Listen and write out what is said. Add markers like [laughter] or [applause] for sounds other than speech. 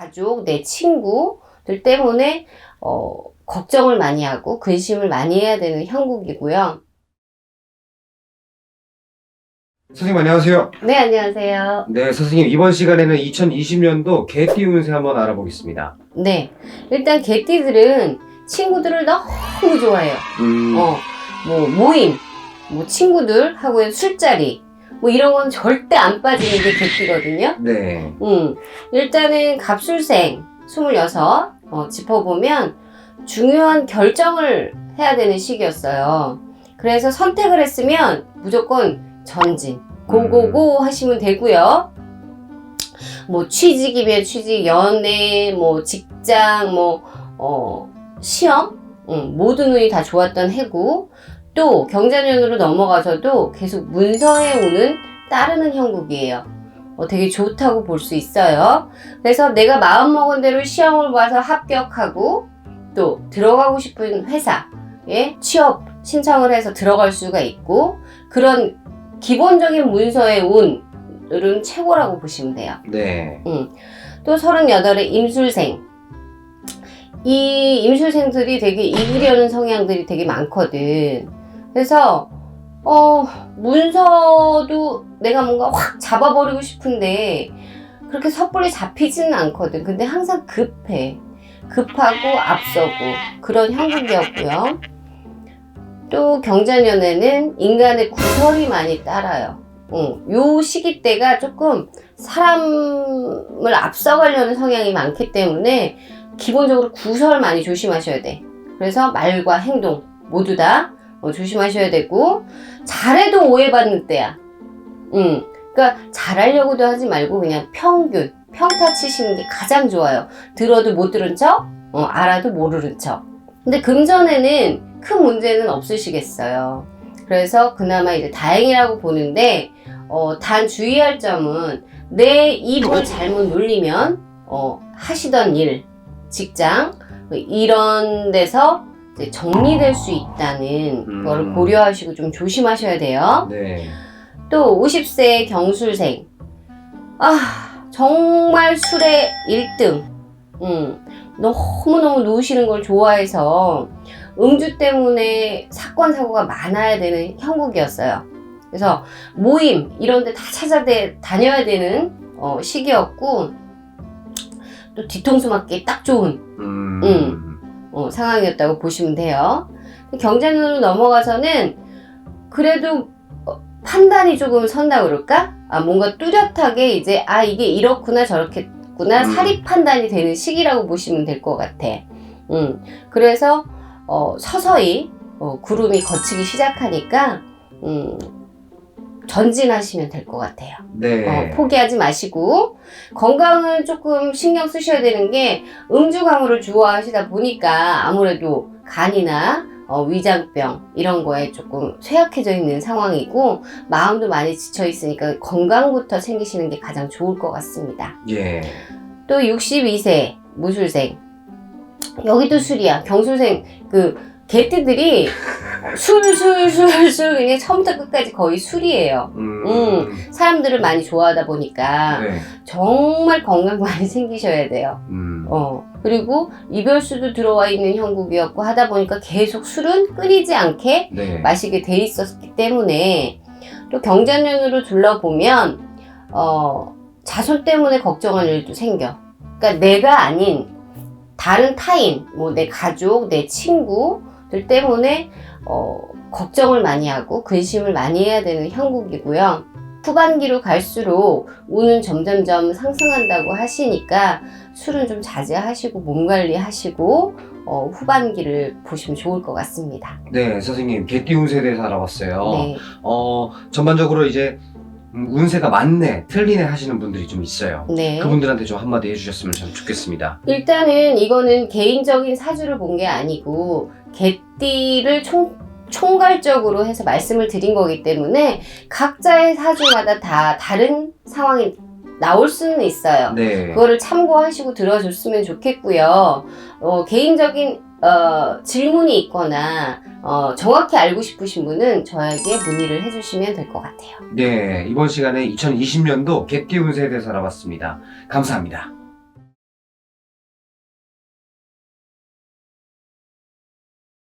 가족, 내 친구들 때문에 어, 걱정을 많이 하고 근심을 많이 해야 되는 형국이고요. 선생님 안녕하세요. 네, 안녕하세요. 네, 선생님 이번 시간에는 2020년도 개띠 운세 한번 알아보겠습니다. 네, 일단 개띠들은 친구들을 너무 좋아해요. 음, 어, 뭐 모임, 뭐 친구들하고의 술자리, 뭐 이런 건 절대 안 빠지는 게 개띠거든요. 네, 음, 일단은 갑술생 26 어, 짚어보면 중요한 결정을 해야 되는 시기였어요. 그래서 선택을 했으면 무조건 전진, 고고고 하시면 되고요. 뭐 취직이면 취직, 연애, 뭐 직장, 뭐 어, 시험, 음, 모든 운이 다 좋았던 해고 또 경자년으로 넘어가서도 계속 문서에 오는 따르는 형국이에요. 어, 되게 좋다고 볼 수 있어요. 그래서 내가 마음먹은 대로 시험을 봐서 합격하고 또 들어가고 싶은 회사에 취업 신청을 해서 들어갈 수가 있고 그런 기본적인 문서에 온 을은 최고라고 보시면 돼요. 네, 또 38의 임술생. 이 임술생들이 되게 이기려는 성향들이 되게 많거든. 그래서, 어, 문서도 내가 뭔가 확 잡아버리고 싶은데, 그렇게 섣불리 잡히지는 않거든. 근데 항상 급해. 급하고 앞서고, 그런 형국이었고요. 또 경자년에는 인간의 구설이 많이 따라요. 어, 요 시기 때가 조금 사람을 앞서가려는 성향이 많기 때문에 기본적으로 구설 많이 조심하셔야 돼. 그래서 말과 행동 모두 다 어, 조심하셔야 되고 잘해도 오해받는 때야. 음, 그러니까 잘하려고도 하지 말고 그냥 평균 평타 치시는 게 가장 좋아요. 들어도 못 들은 척, 어, 알아도 모르는 척. 근데 금전에는 큰 문제는 없으시겠어요. 그래서 그나마 이제 다행이라고 보는데 어, 단 주의할 점은 내 입을 잘못 놀리면 어, 하시던 일, 직장 뭐 이런 데서 이제 정리될 수 있다는 음. 거를 고려하시고 좀 조심하셔야 돼요. 네, 또 50세 경술생. 아, 정말 술의 1등. 음, 너무너무 노시는 걸 좋아해서 음주 때문에 사건, 사고가 많아야 되는 형국이었어요. 그래서 모임, 이런 데 다 찾아다녀야 되는 어, 시기였고, 또 뒤통수 맞기 딱 좋은 음, 음. 어, 상황이었다고 보시면 돼요. 경제눈으로 넘어가서는 그래도 어, 판단이 조금 선다 그럴까? 아, 뭔가 뚜렷하게 이제 아 이게 이렇구나 저렇겠구나 음. 사리 판단이 되는 시기라고 보시면 될 것 같아. 음, 그래서 어, 서서히 어, 구름이 걷히기 시작하니까 음, 전진하시면 될 것 같아요. 네, 어, 포기하지 마시고. 건강은 조금 신경 쓰셔야 되는 게 음주 가무를 좋아하시다 보니까 아무래도 간이나 어, 위장병 이런 거에 조금 쇠약해져 있는 상황이고 마음도 많이 지쳐 있으니까 건강부터 챙기시는 게 가장 좋을 것 같습니다. 예, 또 62세 무술생. 여기도 술이야. 경술생 그 개띠들이 [laughs] 술 술 술 술 그냥 처음부터 끝까지 거의 술이에요. 음, 음. 사람들을 많이 좋아하다 보니까 네, 정말 건강 많이 챙기셔야 돼요. 음, 어. 그리고 이별수도 들어와 있는 형국이었고 하다 보니까 계속 술은 끊이지 않게 네, 마시게 돼 있었기 때문에 또 경자년으로 둘러보면 어, 자손 때문에 걱정할 일도 생겨. 그러니까 내가 아닌 다른 타인, 뭐 내 가족, 내 친구 들 때문에 어, 걱정을 많이 하고 근심을 많이 해야 되는 형국이고요. 후반기로 갈수록 운은 점점점 상승한다고 하시니까 술은 좀 자제하시고 몸 관리하시고 어, 후반기를 보시면 좋을 것 같습니다. 네, 선생님 개띠 운세에 대해서 알아봤어요. 네. 어, 전반적으로 이제 음, 운세가 맞네, 틀리네 하시는 분들이 좀 있어요. 네. 그분들한테 좀 한마디 해주셨으면 참 좋겠습니다. 일단은 이거는 개인적인 사주를 본 게 아니고 개띠를 총 총괄적으로 해서 말씀을 드린 거기 때문에 각자의 사주마다 다 다른 상황이 나올 수는 있어요. 네, 그거를 참고하시고 들어줬으면 좋겠고요. 어, 개인적인 어, 질문이 있거나 어, 정확히 알고 싶으신 분은 저에게 문의를 해주시면 될 것 같아요. 네, 이번 시간에 2020년도 개띠 운세에 대해서 알아봤습니다. 감사합니다.